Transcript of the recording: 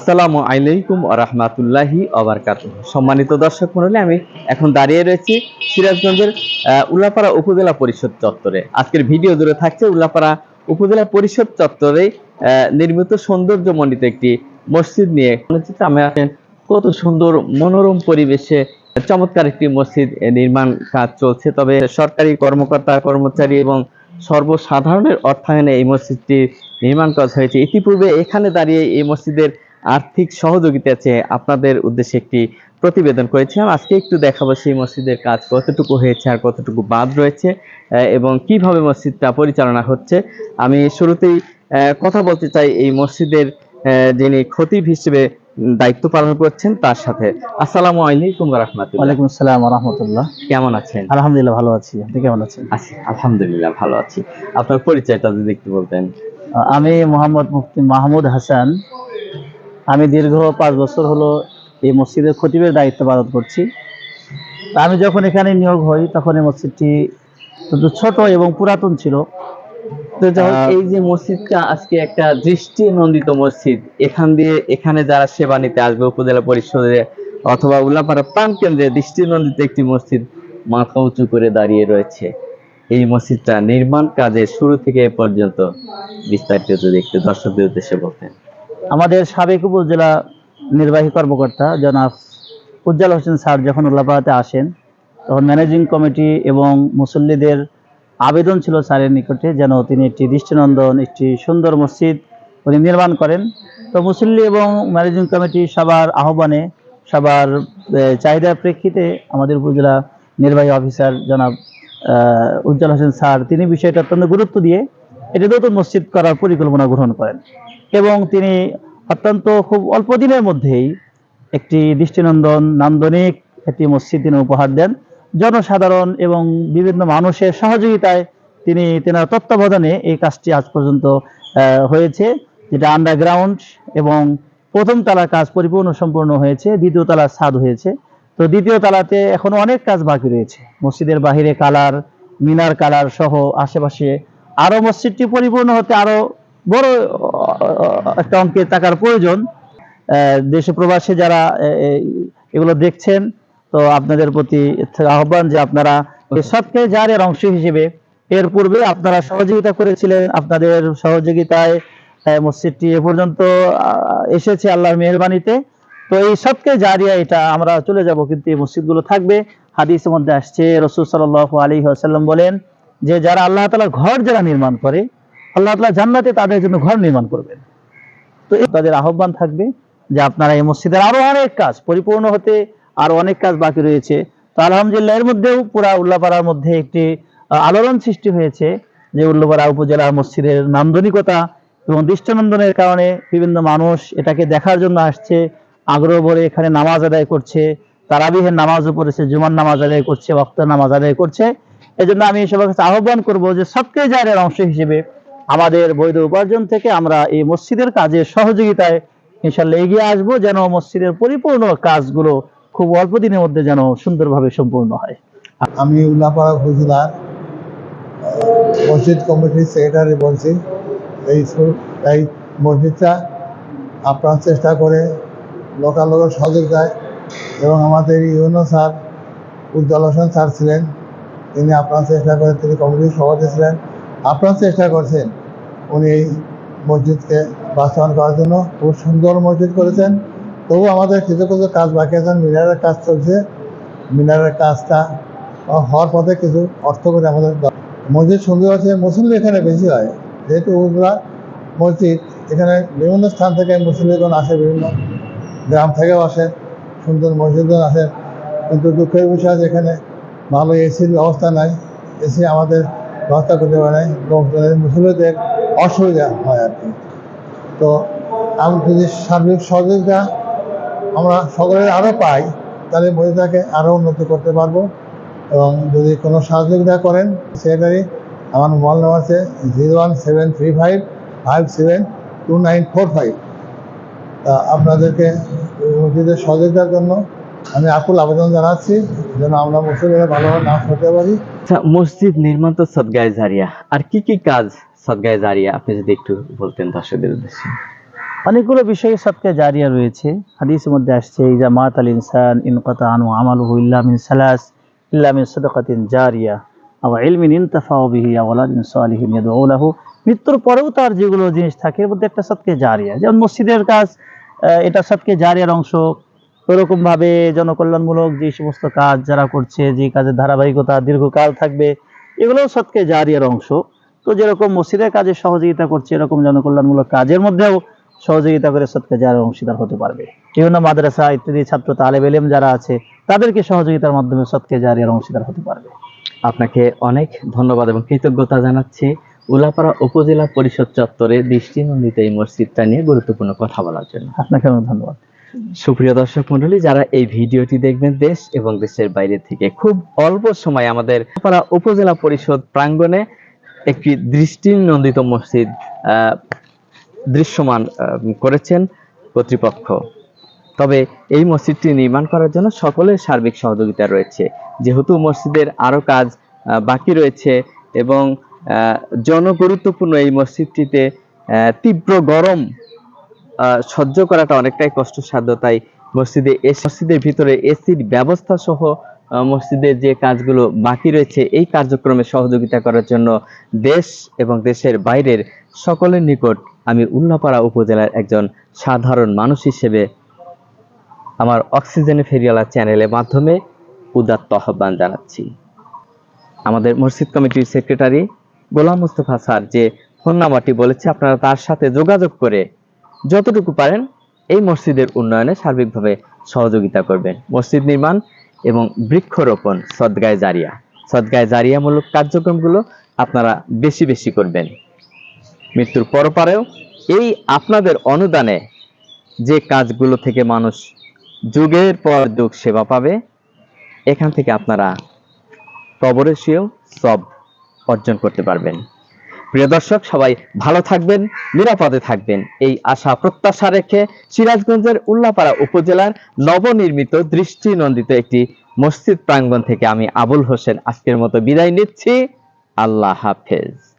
আসসালামু আলাইকুম রহমাতুল্লাহি অবরকাত সম্মানিত দর্শক মন্ডলী আমি এখন দাঁড়িয়ে রয়েছি সিরাজগঞ্জের উল্লাপাড়া উপজেলা পরিষদ চত্বরে। আজকের ভিডিও জুড়ে থাকছে উল্লাপাড়া উপজেলা পরিষদ চত্বরে নির্মিত সৌন্দর্যমণ্ডিত একটি মসজিদ নিয়ে মসজিদটা আমি আছেন কত সুন্দর মনোরম পরিবেশে চমৎকার একটি মসজিদ নির্মাণ কাজ চলছে। তবে সরকারি কর্মকর্তা, কর্মচারী এবং সর্বসাধারণের অর্থায়নে এই মসজিদটি নির্মাণ কাজ হয়েছে। ইতিপূর্বে এখানে দাঁড়িয়ে এই মসজিদের আর্থিক সহযোগিতা চেয়ে আপনাদের উদ্দেশ্যে একটি প্রতিবেদন করেছিলাম। আজকে একটু দেখাবো সেই মসজিদের কাজ কতটুকু হয়েছে আর কতটুকু বাদ রয়েছে এবং কীভাবে মসজিদটা পরিচালনা হচ্ছে। আমি শুরুতেই কথা বলতে চাই এই মসজিদের যিনি খতিব হিসেবে দায়িত্ব পালন করছেন তার সাথে। আসসালামু আলাইকুম রহমতুল্লাহ। ওয়ালাইকুম আসসালাম রহমতুল্লাহ। কেমন আছেন? আলহামদুলিল্লাহ ভালো আছি। আপনি কেমন আছেন? আছি আলহামদুলিল্লাহ ভালো আছি। আপনার পরিচয়টা যদি একটু বলতেন। আমি মোহাম্মদ মুফতি মাহমুদ হাসান আমি দীর্ঘ পাঁচ বছর হলো এই মসজিদের খতিবের দায়িত্ব পালন করছি। আমি যখন এখানে নিয়োগ হই তখন এই মসজিদটি ছোট এবং পুরাতন ছিল। এই যে মসজিদটা আজকে একটা দৃষ্টি নন্দিত মসজিদ। এখান দিয়ে এখানে যারা সেবা নিতে আসবে উপজেলা পরিষদে অথবা উল্লাপাড়া প্রাণ কেন্দ্রে দৃষ্টি নন্দিত একটি মসজিদ মাথা উঁচু করে দাঁড়িয়ে রয়েছে। এই মসজিদটা নির্মাণ কাজের শুরু থেকে এ পর্যন্ত বিস্তারিত যদি একটু দর্শকদের উদ্দেশ্যে বলতেন। আমাদের সাবেক উপজেলা নির্বাহী কর্মকর্তা জনাব উজ্জ্বল হোসেন স্যার যখন উল্লাপাড়াতে আসেন, তখন ম্যানেজিং কমিটি এবং মুসল্লিদের আবেদন ছিল স্যারের নিকটে যেন তিনি একটি দৃষ্টিনন্দন, একটি সুন্দর মসজিদ উনি নির্মাণ করেন। তো মুসল্লি এবং ম্যানেজিং কমিটি সবার আহ্বানে, সবার চাহিদার প্রেক্ষিতে আমাদের উপজেলা নির্বাহী অফিসার জনাব উজ্জ্বল হোসেন স্যার তিনি বিষয়টা অত্যন্ত গুরুত্ব দিয়ে এটি নতুন মসজিদ করার পরিকল্পনা গ্রহণ করেন। এবং তিনি অত্যন্ত খুব অল্প দিনের মধ্যেই একটি দৃষ্টিনন্দন নান্দনিক একটি মসজিদ তিনি উপহার দেন। জনসাধারণ এবং বিভিন্ন মানুষের সহযোগিতায় তিনি তেনার তত্ত্বাবধানে এই কাজটি আজ পর্যন্ত হয়েছে। যেটা আন্ডারগ্রাউন্ড এবং প্রথম তলার কাজ পরিপূর্ণ সম্পূর্ণ হয়েছে, দ্বিতীয় তলার ছাদ হয়েছে। তো দ্বিতীয় তালাতে এখনও অনেক কাজ বাকি রয়েছে। মসজিদের বাহিরে কালার, মিনার কালার সহ আশেপাশে আরও মসজিদটি পরিপূর্ণ হতে আরও বড় একটা অঙ্কের টাকার প্রয়োজন। দেশে প্রবাসে যারা এগুলো দেখছেন, তো আপনাদের প্রতি আহ্বান যে আপনারা সবকে যারের অংশ হিসেবে এর পূর্বে আপনারা সহযোগিতা করেছিলেন, আপনাদের সহযোগিতায় মসজিদটি এ পর্যন্ত এসেছে আল্লাহর মেহরবানিতে তো এই সবকে জারিয়া এটা আমরা চলে যাব, কিন্তু এই মসজিদগুলো থাকবে। হাদিসের মধ্যে আসছে, রসুল সাল্লাহ আলী আসাল্লাম বলেন যে, যারা আল্লাহ তালা ঘর যারা নির্মাণ করে আল্লাহ তালা জান্নাতে তাদের জন্য ঘর নির্মাণ করবেন। তো তাদের আহ্বান থাকবে যে আপনারা এই মসজিদের আরও অনেক কাজ পরিপূর্ণ হতে আরও অনেক কাজ বাকি রয়েছে। তো আলহামদুলিল্লাহ এর মধ্যেও পুরা উল্লাপাড়ার মধ্যে একটি আলোড়ন সৃষ্টি হয়েছে যে উল্লাপাড়া উপজেলার মসজিদের নান্দনিকতা এবং দৃষ্টিনন্দনের কারণে বিভিন্ন মানুষ এটাকে দেখার জন্য আসছে। আগ্রহ ভরে এখানে নামাজ আদায় করছে, তারাবিহের নামাজও পড়েছে, জুমার নামাজ আদায় করছে, ওয়াক্তের নামাজ আদায় করছে। এই জন্য আমি সবার কাছে আহ্বান করব যে সবকে জারের অংশ হিসেবে আমাদের বৈধ উপার্জন থেকে আমরা এই মসজিদের কাজে সহযোগিতায় ইনশাল্লাহ এগিয়ে আসব, যেন মসজিদের পরিপূর্ণ কাজগুলো খুব অল্প দিনের মধ্যে যেন সুন্দরভাবে সম্পূর্ণ হয়। আমি উল্লাপাড়া উপজেলার মসজিদ কমিটির সেক্রেটারি বলছি। এই এই মসজিদটা আপনার চেষ্টা করে লোকাল লোকের সহযোগিতায় এবং আমাদের UNO sir, Ujjwal Hossain sir ছিলেন। তিনি আপনার চেষ্টা করে, তিনি কমিটির সভাপতি ছিলেন। আপনার চেষ্টা করছেন উনি মসজিদকে বাস্তবায়ন করার জন্য খুব সুন্দর মসজিদ করেছেন। তবু আমাদের কিছু কিছু কাজ বাকি আছে, মিনারের কাজ চলছে। মিনারের কাজটা হওয়ার পথে কিছু অর্থ করে আমাদের মসজিদ সুন্দর আছে মুসলিম এখানে বেশি হয়। যেহেতু উজরা মসজিদ, এখানে বিভিন্ন স্থান থেকে মুসলিমগণ আসে, বিভিন্ন গ্রাম থেকেও আসে, সুন্দর মসজিদও আসে। কিন্তু দুঃখের বিষয় আছে, এখানে ভালো এসির ব্যবস্থা নাই। এসি আমাদের ব্যবস্থা করতে পারে এবং মুসলিমদের অসুবিধা হয় আর কি। তো আমি যদি সার্বিক সহযোগিতা আমরা সকলে আরও পাই, তাহলে মহিলাকে আরও উন্নতি করতে পারব। এবং যদি কোনো সহযোগিতা করেন সেক্রেটারি আমার মোবাইল নাম্বার আছে zero one seven three five five seven two nine four five. আপনাদেরকে সহযোগিতার জন্য আমি আকুল আবেদন জানাচ্ছি যেন আমরা মুসলিমরা ভালোভাবে নাম করতে পারি। আচ্ছা মসজিদ নির্মাণ তো সদগায় জারিয়া। আর কি কি কাজ সদগায় জারিয়া? আপনি যদি একটু বলতেন দর্শকদের উদ্দেশ্যে। অনেকগুলো বিষয়ে সবকে জারিয়া রয়েছে। হাদিসের মধ্যে আসছে ইজা মাত আল ইনসান ইনকাতা আনু আমালুহু ইল্লা মিন সালাস ইল্লা মিন সাদাকাতিন জারিয়া আও ইলমিন ইনতাফাউ বিহি আও ওয়ালাদিন সালিহিন ইয়াদউ লাহু। মৃত্যুর পরেও তার যেগুলো জিনিস থাকে এর মধ্যে একটা সবকে জারিয়া। যেমন মসজিদের কাজ আহ, এটা সবকে জারিয়ার অংশ। ওরকম ভাবে জনকল্যাণমূলক যে সমস্ত কাজ যারা করছে যে কাজের ধারাবাহিকতা দীর্ঘকাল থাকবে এগুলোও সৎকে জারিয়ার অংশ। তো যেরকম মসজিদের কাজে সহযোগিতা করছে এরকম জনকল্যাণমূলক কাজের মধ্যেও সহযোগিতা করে সৎকে যারা অংশীদার হতে পারবে। বিভিন্ন মাদ্রাসা ইত্যাদি ছাত্র তালেব এলেম যারা আছে তাদেরকে সহযোগিতার মাধ্যমে সৎকে জারিয়ার অংশীদার হতে পারবে। আপনাকে অনেক ধন্যবাদ এবং কৃতজ্ঞতা জানাচ্ছি। উলাপাড়া উপজেলা পরিষদ চত্বরে দৃষ্টিনন্দিত এই মসজিদটা নিয়ে গুরুত্বপূর্ণ কথা বলার জন্য। আপনাকে অনেক ধন্যবাদ। সুপ্রিয় দর্শক মন্ডলী, যারা এই ভিডিওটি দেখবেন দেশ এবং দেশের বাইরে থেকে খুব অল্প সময় আমাদের উপজেলা পরিষদ প্রাঙ্গণে একটি দৃষ্টিনন্দিত মসজিদ দৃশ্যমান করেছেন কর্তৃপক্ষ। তবে এই মসজিদটি নির্মাণ করার জন্য সকলের সার্বিক সহযোগিতা রয়েছে। যেহেতু মসজিদের আরও কাজ বাকি রয়েছে এবং জনগুরুত্বপূর্ণ এই মসজিদটিতে তীব্র গরম সহ্য করাটা অনেকটাই কষ্টসাধ্য। তাই মসজিদে মসজিদের ভিতরে এসির ব্যবস্থা সহ মসজিদের যে কাজগুলো বাকি রয়েছে, এই কার্যক্রমে সহযোগিতা করার জন্য দেশ এবং দেশের বাইরের সকলের নিকট আমি উল্লাপাড়া উপজেলার একজন সাধারণ মানুষ হিসেবে আমার অক্সিজেনে ফেরিয়ালা চ্যানেলের মাধ্যমে উদাত্ত আহ্বান জানাচ্ছি। আমাদের মসজিদ কমিটির সেক্রেটারি গোলাম মুস্তফা স্যার যে ফোন নাম্বারটি বলেছে, আপনারা তার সাথে যোগাযোগ করে যতটুকু পারেন এই মসজিদের উন্নয়নে সার্বিকভাবে সহযোগিতা করবেন। মসজিদ নির্মাণ এবং বৃক্ষরোপণ সদগায় জারিয়া। সদগায় জারিয়ামূলক কার্যক্রমগুলো আপনারা বেশি বেশি করবেন। মৃত্যুর পরপারেও এই আপনাদের অনুদানে যে কাজগুলো থেকে মানুষ যুগের পর যুগ সেবা পাবে, এখান থেকে আপনারা কবরে সব অর্জন করতে পারবেন। প্রিয় দর্শক, সবাই ভালো থাকবেন, নিরাপদে থাকবেন। এই আশা প্রত্যাশা রেখে সিরাজগঞ্জের উল্লাপাড়া উপজেলার নবনির্মিত দৃষ্টিনন্দিত একটি মসজিদ প্রাঙ্গণ থেকে আমি আবুল হোসেন আজকের মতো বিদায় নিচ্ছি। আল্লাহ হাফেজ।